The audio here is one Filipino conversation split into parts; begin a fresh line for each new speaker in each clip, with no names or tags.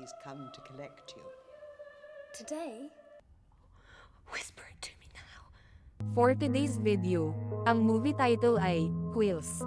He's come to collect you.
Today?
Whisper it to me now.
For today's video, ang movie title ay Quills.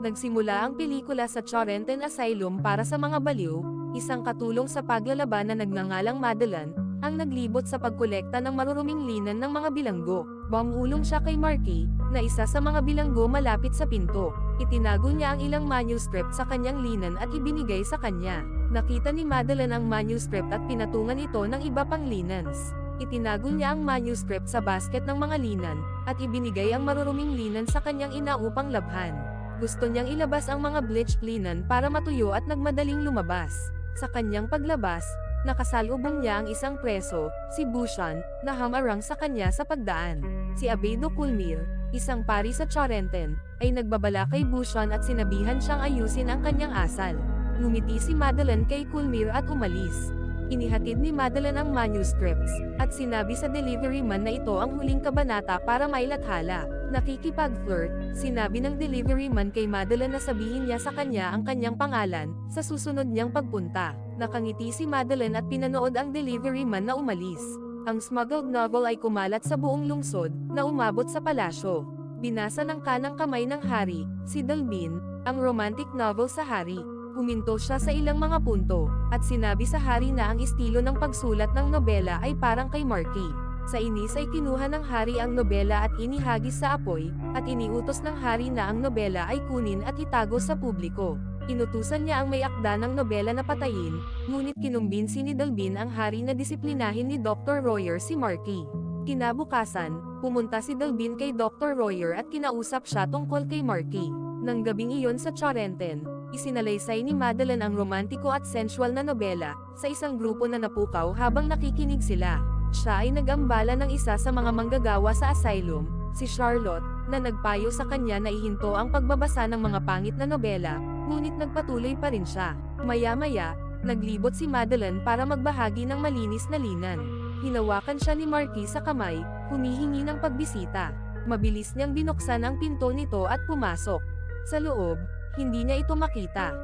Nagsimula ang pelikula sa Charenton Asylum para sa mga baliw, isang katulong sa paglalaban na nagngangalang Madeline, ang naglibot sa pagkolekta ng maruruming linan ng mga bilanggo. Bangulong siya kay Marky, na isa sa mga bilanggo malapit sa pinto. Itinago niya ang ilang manuscript sa kanyang linan at ibinigay sa kanya. Nakita ni Madeline ang manuscript at pinatungan ito ng iba pang linens. Itinago niya ang manuscript sa basket ng mga linan, at ibinigay ang maruruming linan sa kanyang ina upang labhan. Gusto niyang ilabas ang mga bleached linan para matuyo at nagmadaling lumabas. Sa kanyang paglabas, nakasalubong niya ang isang preso, si Bushan, na hamarang sa kanya sa pagdaan. Si Abedo Kulmir, isang pari sa Charenton, ay nagbabala kay Bushan at sinabihan siyang ayusin ang kanyang asal. Ngumiti si Madeline kay Kulmir at umalis. Inihatid ni Madeline ang manuscripts, at sinabi sa delivery man na ito ang huling kabanata para mailathala. Nakikipag-flirt, sinabi ng delivery man kay Madeline na sabihin niya sa kanya ang kanyang pangalan, sa susunod niyang pagpunta. Nakangiti si Madeline at pinanood ang delivery man na umalis. Ang smuggled novel ay kumalat sa buong lungsod, na umabot sa palasyo. Binasa ng kanang kamay ng hari, si Dalbin, ang romantic novel sa hari. Huminto siya sa ilang mga punto, at sinabi sa hari na ang estilo ng pagsulat ng nobela ay parang kay Marky. Sa inis ay kinuha ng hari ang nobela at inihagis sa apoy, at iniutos ng hari na ang nobela ay kunin at itago sa publiko. Inutusan niya ang may akda ng nobela na patayin, ngunit kinumbinsi ni Dalbin ang hari na disiplinahin ni Dr. Royer si Marky. Kinabukasan, pumunta si Dalbin kay Dr. Royer at kinausap siya tungkol kay Marky. Nang gabing iyon sa Charenton, isinalaysay ni Madeline ang romantiko at sensual na nobela, sa isang grupo na napukaw habang nakikinig sila. Siya ay nagambala ng isa sa mga manggagawa sa asylum, si Charlotte, na nagpayo sa kanya na ihinto ang pagbabasa ng mga pangit na nobela, ngunit nagpatuloy pa rin siya. Maya-maya, naglibot si Madeline para magbahagi ng malinis na linan. Hinawakan siya ni Marquis sa kamay, humihingi ng pagbisita. Mabilis niyang binuksan ang pinto nito at pumasok. Sa loob, hindi niya ito makita.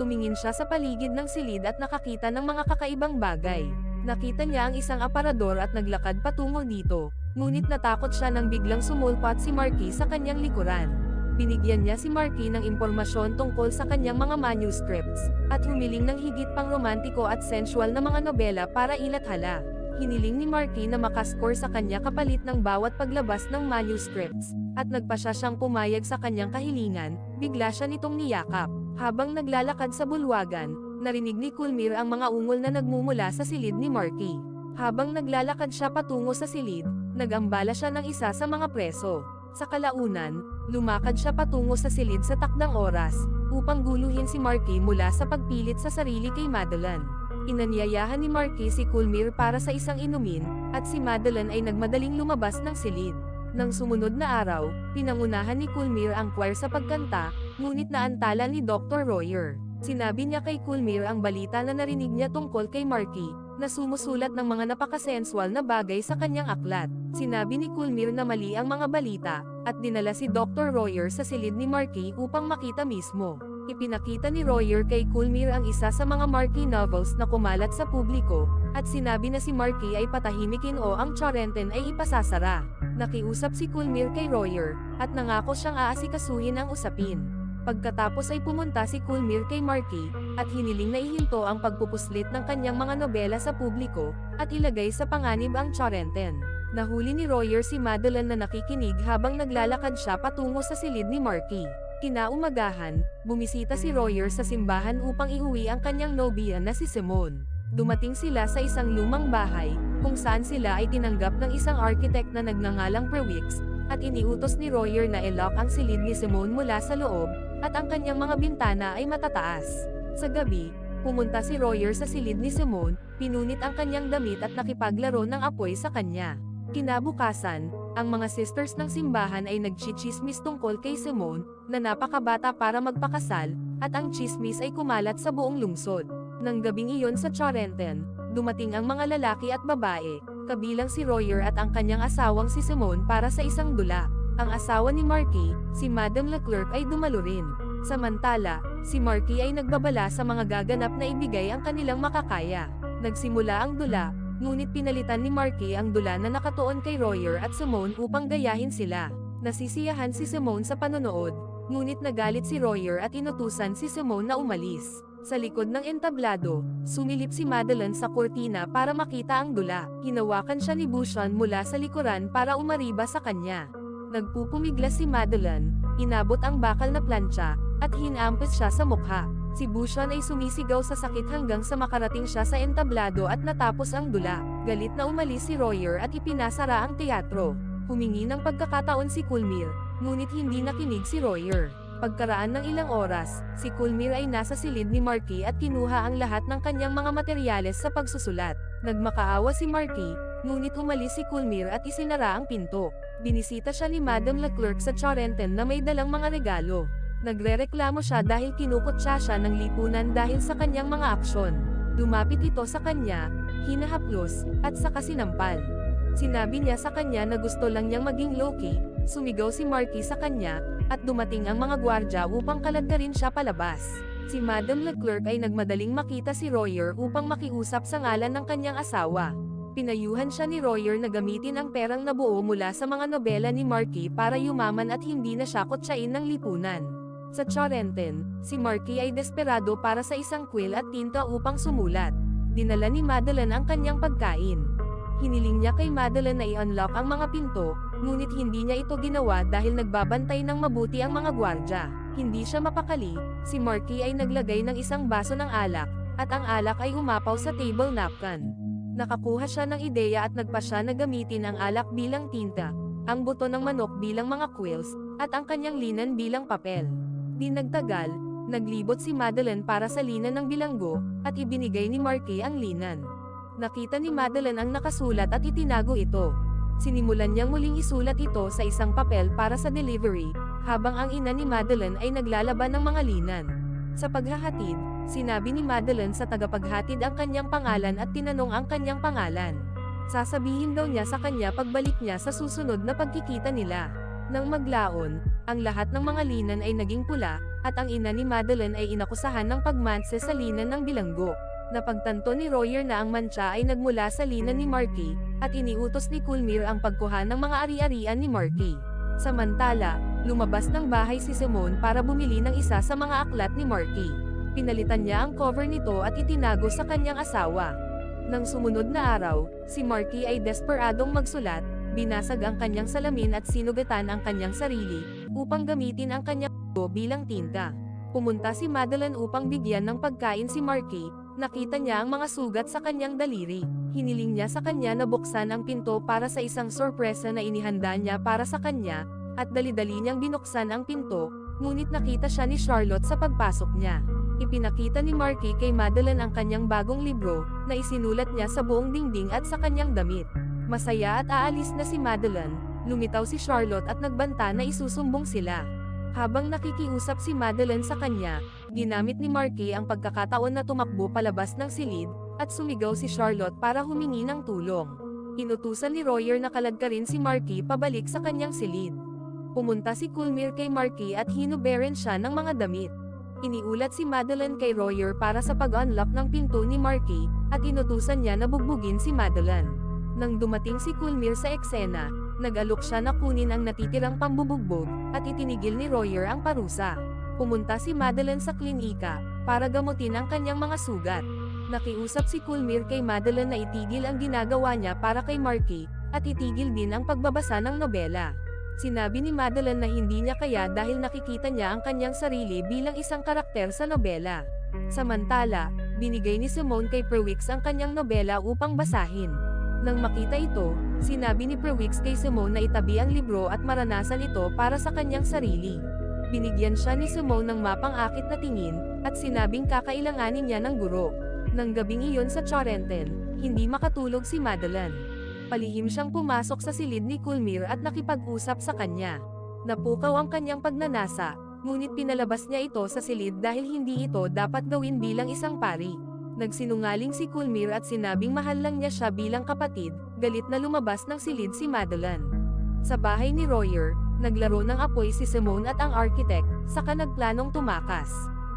Tumingin siya sa paligid ng silid at nakakita ng mga kakaibang bagay. Nakita niya ang isang aparador at naglakad patungo dito, ngunit natakot siya nang biglang sumulpat si Marquis sa kanyang likuran. Binigyan niya si Marquis ng impormasyon tungkol sa kanyang mga manuscripts, at humiling ng higit pang romantiko at sensual na mga nobela para ilathala. Hiniling ni Marquis na makascore sa kanya kapalit ng bawat paglabas ng manuscripts, at nagpa siya siyang pumayag sa kanyang kahilingan, bigla siya nitong niyakap. Habang naglalakad sa bulwagan, narinig ni Kulmir ang mga ungol na nagmumula sa silid ni Marky. Habang naglalakad siya patungo sa silid, nagambala siya ng isa sa mga preso. Sa kalaunan, lumakad siya patungo sa silid sa takdang oras, upang guluhin si Marky mula sa pagpilit sa sarili kay Madeline. Inanyayahan ni Marky si Kulmir para sa isang inumin, at si Madeline ay nagmadaling lumabas ng silid. Nang sumunod na araw, pinangunahan ni Kulmir ang choir sa pagkanta, ngunit naantala ni Dr. Royer. Sinabi niya kay Kulmir ang balita na narinig niya tungkol kay Marky, na sumusulat ng mga napakasensual na bagay sa kanyang aklat. Sinabi ni Kulmir na mali ang mga balita, at dinala si Dr. Royer sa silid ni Marky upang makita mismo. Ipinakita ni Royer kay Kulmir ang isa sa mga Marky novels na kumalat sa publiko, at sinabi na si Marky ay patahimikin o ang Charenton ay ipasasara. Nakiusap si Kulmir kay Royer, at nangako siyang aasikasuhin ang usapin. Pagkatapos ay pumunta si Kulmir kay Marky, at hiniling na ihinto ang pagpupuslit ng kanyang mga nobela sa publiko, at ilagay sa panganib ang Charenton. Nahuli ni Royer si Madeline na nakikinig habang naglalakad siya patungo sa silid ni Marky. Kinaumagahan, bumisita si Royer sa simbahan upang iuwi ang kanyang nobya na si Simone. Dumating sila sa isang lumang bahay, kung saan sila ay tinanggap ng isang architect na nagngangalang Prewix, at iniutos ni Royer na i-lock ang silid ni Simone mula sa loob, at ang kanyang mga bintana ay matataas. Sa gabi, pumunta si Royer sa silid ni Simone, pinunit ang kanyang damit at nakipaglaro ng apoy sa kanya. Kinabukasan, ang mga sisters ng simbahan ay nagchichismis tungkol kay Simone, na napakabata para magpakasal, at ang chismis ay kumalat sa buong lungsod. Nang gabing iyon sa Charenton, dumating ang mga lalaki at babae, kabilang si Royer at ang kanyang asawang si Simone para sa isang dula. Ang asawa ni Marky, si Madame Leclerc ay dumalo rin. Samantala, si Marky ay nagbabala sa mga gaganap na ibigay ang kanilang makakaya. Nagsimula ang dula, ngunit pinalitan ni Marky ang dula na nakatuon kay Royer at Simone upang gayahin sila. Nasisiyahan si Simone sa panonood, ngunit nagalit si Royer at inutusan si Simone na umalis. Sa likod ng entablado, sumilip si Madeline sa kortina para makita ang dula. Hinawakan siya ni Bushan mula sa likuran para umariba sa kanya. Nagpupumiglas si Madeline, inabot ang bakal na plancha, at hinampes siya sa mukha. Si Bushan ay sumisigaw sa sakit hanggang sa makarating siya sa entablado at natapos ang dula. Galit na umalis si Royer at ipinasara ang teatro. Humingi ng pagkakataon si Kulmir, ngunit hindi nakinig si Royer. Pagkaraan ng ilang oras, si Kulmir ay nasa silid ni Marky at kinuha ang lahat ng kanyang mga materyales sa pagsusulat. Nagmakaawa si Marky, ngunit umalis si Kulmir at isinara ang pinto. Binisita siya ni Madam Leclerc sa Charenton na may dalang mga regalo. Nagrereklamo siya dahil kinukutsa siya ng lipunan dahil sa kanyang mga aksyon. Lumapit ito sa kanya, hinahaplos, at saka sinampal. Sinabi niya sa kanya na gusto lang niyang maging low-key, sumigaw si Marky sa kanya, at dumating ang mga gwardya upang kaladkarin siya palabas. Si Madam Leclerc ay nagmadaling makita si Royer upang makiusap sa ngalan ng kanyang asawa. Pinayuhan siya ni Royer na gamitin ang perang nabuo mula sa mga nobela ni Marky para yumaman at hindi na siya kutsain ng lipunan. Sa Charenton, si Marky ay desperado para sa isang quill at tinta upang sumulat. Dinala ni Madeline ang kanyang pagkain. Hiniling niya kay Madeline na i-unlock ang mga pinto, ngunit hindi niya ito ginawa dahil nagbabantay ng mabuti ang mga gwardya. Hindi siya mapakali, si Marky ay naglagay ng isang baso ng alak, at ang alak ay umapaw sa table napkin. Nakakuha siya ng ideya at nagpa siya na gamitin ang alak bilang tinta, ang buto ng manok bilang mga quills, at ang kanyang linan bilang papel. Di nagtagal, naglibot si Madeline para sa linan ng bilanggo, at ibinigay ni Marky ang linan. Nakita ni Madeline ang nakasulat at itinago ito. Sinimulan niyang muling isulat ito sa isang papel para sa delivery, habang ang ina ni Madeline ay naglalaban ng mga linan. Sa paghahatid, sinabi ni Madeline sa tagapaghatid ang kanyang pangalan at tinanong ang kanyang pangalan. Sasabihin daw niya sa kanya pagbalik niya sa susunod na pagkikita nila. Nang maglaon, ang lahat ng mga linan ay naging pula, at ang ina ni Madeline ay inakusahan ng pagmanse sa linan ng bilanggo. Napagtanto ni Royer na ang mantsa ay nagmula sa linan ni Marky, at iniutos ni Kulmir ang pagkuha ng mga ari-arian ni Marky. Samantala, lumabas ng bahay si Simone para bumili ng isa sa mga aklat ni Marky. Pinalitan niya ang cover nito at itinago sa kanyang asawa. Nang sumunod na araw, si Marky ay desperadong magsulat, binasag ang kanyang salamin at sinugatan ang kanyang sarili, upang gamitin ang kanyang bilang tinta. Pumunta si Madeline upang bigyan ng pagkain si Marky, nakita niya ang mga sugat sa kanyang daliri. Hiniling niya sa kanya na buksan ang pinto para sa isang sorpresa na inihanda niya para sa kanya, at dali-dali niyang binuksan ang pinto, ngunit nakita siya ni Charlotte sa pagpasok niya. Ipinakita ni Marky kay Madeline ang kanyang bagong libro, na isinulat niya sa buong dingding at sa kanyang damit. Masaya at aalis na si Madeline, lumitaw si Charlotte at nagbanta na isusumbong sila. Habang nakikiusap si Madeline sa kanya, ginamit ni Marky ang pagkakataon na tumakbo palabas ng silid, at sumigaw si Charlotte para humingi ng tulong. Inutusan ni Royer na kaladkarin si Marky pabalik sa kanyang silid. Pumunta si Kulmir kay Marky at hinuberan siya ng mga damit. Iniulat si Madeline kay Royer para sa pag-unlock ng pinto ni Marky, at inutusan niya na bugbugin si Madeline. Nang dumating si Kulmir sa eksena, nag-alok siya na kunin ang natitirang pambubugbog, at itinigil ni Royer ang parusa. Pumunta si Madeline sa klinika, para gamutin ang kanyang mga sugat. Nakiusap si Kulmir kay Madeline na itigil ang ginagawa niya para kay Marky, at itigil din ang pagbabasa ng nobela. Sinabi ni Madeline na hindi niya kaya dahil nakikita niya ang kanyang sarili bilang isang karakter sa nobela. Samantala, binigay ni Simone kay Perwix ang kanyang nobela upang basahin. Nang makita ito, sinabi ni Perwix kay Simone na itabi ang libro at maranasan ito para sa kanyang sarili. Binigyan siya ni Simone ng mapang-akit na tingin, at sinabing kakailanganin niya ng guro. Nang gabing iyon sa Charenton, hindi makatulog si Madeline. Palihim siyang pumasok sa silid ni Kulmir at nakipag-usap sa kanya. Napukaw ang kanyang pagnanasa, ngunit pinalabas niya ito sa silid dahil hindi ito dapat gawin bilang isang pari. Nagsinungaling si Kulmir at sinabing mahal lang niya siya bilang kapatid, galit na lumabas ng silid si Madeline. Sa bahay ni Royer, Naglaro ng apoy si Simone at ang architect, saka nagplanong tumakas.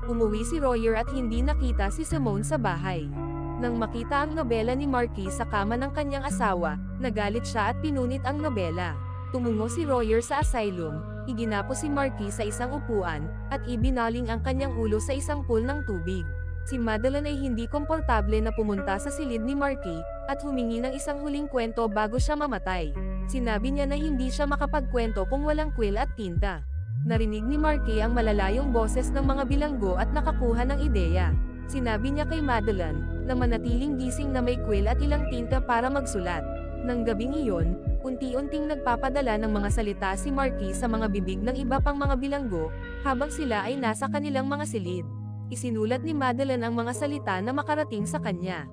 Umuwi si Royer at hindi nakita si Simone sa bahay. Nang makita ang nobela ni Marquis sa kama ng kanyang asawa, nagalit siya at pinunit ang nobela. Tumungo si Royer sa asylum, iginapo si Marquis sa isang upuan, at ibinaling ang kanyang ulo sa isang pool ng tubig. Si Madeline ay hindi komportable na pumunta sa silid ni Marquis, at humingi ng isang huling kwento bago siya mamatay. Sinabi niya na hindi siya makapagkwento kung walang quill at tinta. Narinig ni Marquis ang malalayong boses ng mga bilanggo at nakakuha ng ideya. Sinabi niya kay Madeline, na manatiling gising na may quill at ilang tinta para magsulat. Nang gabing iyon, unti-unting nagpapadala ng mga salita si Marquis sa mga bibig ng iba pang mga bilanggo, habang sila ay nasa kanilang mga silid. Isinulat ni Madeline ang mga salita na makarating sa kanya.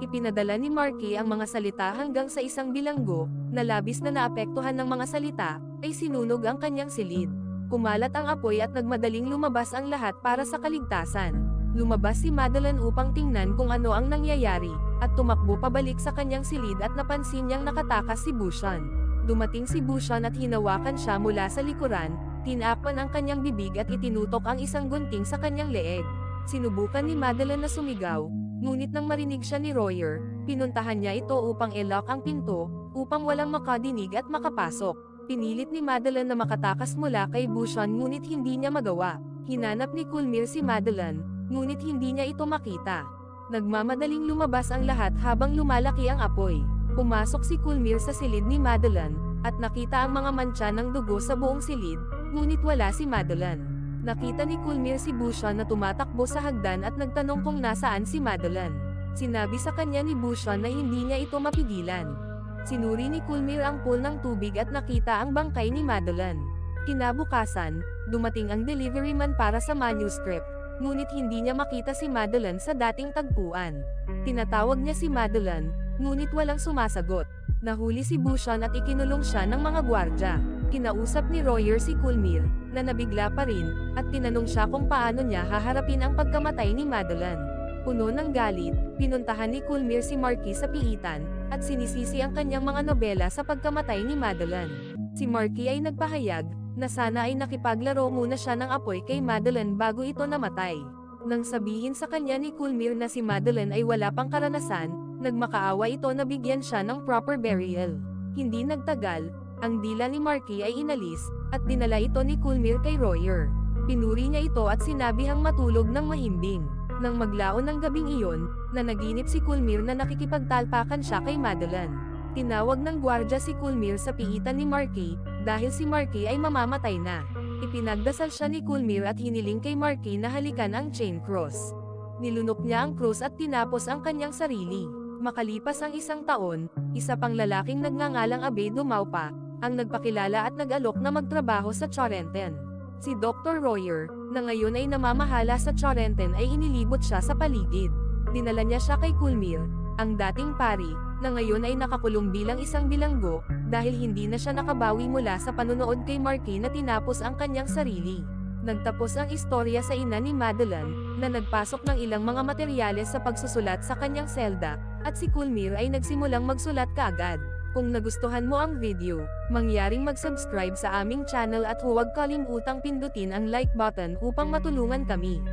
Ipinadala ni Marquis ang mga salita hanggang sa isang bilanggo, na labis na naapektuhan ng mga salita, ay sinunog ang kanyang silid. Kumalat ang apoy at nagmadaling lumabas ang lahat para sa kaligtasan. Lumabas si Madeline upang tingnan kung ano ang nangyayari, at tumakbo pabalik sa kanyang silid at napansin niyang nakatakas si Bushan. Dumating si Bushan at hinawakan siya mula sa likuran, tinakpan ang kanyang bibig at itinutok ang isang gunting sa kanyang leeg. Sinubukan ni Madeline na sumigaw, ngunit nang marinig siya ni Royer, pinuntahan niya ito upang i-lock ang pinto, upang walang makadinig at makapasok. Pinilit ni Madeline na makatakas mula kay Bushan ngunit hindi niya magawa. Hinanap ni Kulmir si Madeline, ngunit hindi niya ito makita. Nagmamadaling lumabas ang lahat habang lumalaki ang apoy. Pumasok si Kulmir sa silid ni Madeline, at nakita ang mga mantsa ng dugo sa buong silid, ngunit wala si Madeline. Nakita ni Kulmir si Bushan na tumatakbo sa hagdan at nagtanong kung nasaan si Madeline. Sinabi sa kanya ni Bushan na hindi niya ito mapigilan. Sinuri ni Kulmir ang pool ng tubig at nakita ang bangkay ni Madeline. Kinabukasan, dumating ang delivery man para sa manuscript, ngunit hindi niya makita si Madeline sa dating tagpuan. Tinatawag niya si Madeline, ngunit walang sumasagot. Nahuli si Bushan at ikinulong siya ng mga gwardya. Kinausap ni Royer si Kulmir, na nabigla pa rin, at tinanong siya kung paano niya haharapin ang pagkamatay ni Madeline. Puno ng galit, pinuntahan ni Kulmir si Marquis sa piitan, at sinisisi ang kanyang mga nobela sa pagkamatay ni Madeline. Si Marquis ay nagpahayag, na sana ay nakipaglaro muna siya ng apoy kay Madeline bago ito namatay. Nang sabihin sa kanya ni Kulmir na si Madeline ay wala pang karanasan, nagmakaawa ito na bigyan siya ng proper burial. Hindi nagtagal, ang dila ni Marquis ay inalis, at dinala ito ni Kulmir kay Royer. Pinuri niya ito at sinabihang matulog ng mahimbing. Nang maglaon ng gabing iyon, na naginip si Kulmir na nakikipagtalpakan siya kay Madeline. Tinawag ng gwardya si Kulmir sa piitan ni Marquis, dahil si Marquis ay mamamatay na. Ipinagdasal siya ni Kulmir at hiniling kay Marquis na halikan ang chain cross. Nilunok niya ang cross at tinapos ang kanyang sarili. Makalipas ang isang taon, isa pang lalaking nagngangalang Abe Dumaupa, ang nagpakilala at nag-alok na magtrabaho sa Chorenten. Si Dr. Royer, na ngayon ay namamahala sa Chorenten ay inilibot siya sa paligid. Dinala niya siya kay Kulmir, ang dating pari, na ngayon ay nakakulong bilang isang bilanggo, dahil hindi na siya nakabawi mula sa panunood kay Marquis na tinapos ang kanyang sarili. Nagtapos ang istorya sa ina ni Madeline, na nagpasok ng ilang mga materyales sa pagsusulat sa kanyang selda, at si Kulmir ay nagsimulang magsulat kaagad. Kung nagustuhan mo ang video, mangyaring mag-subscribe sa aming channel at huwag kalimutang pindutin ang like button upang matulungan kami.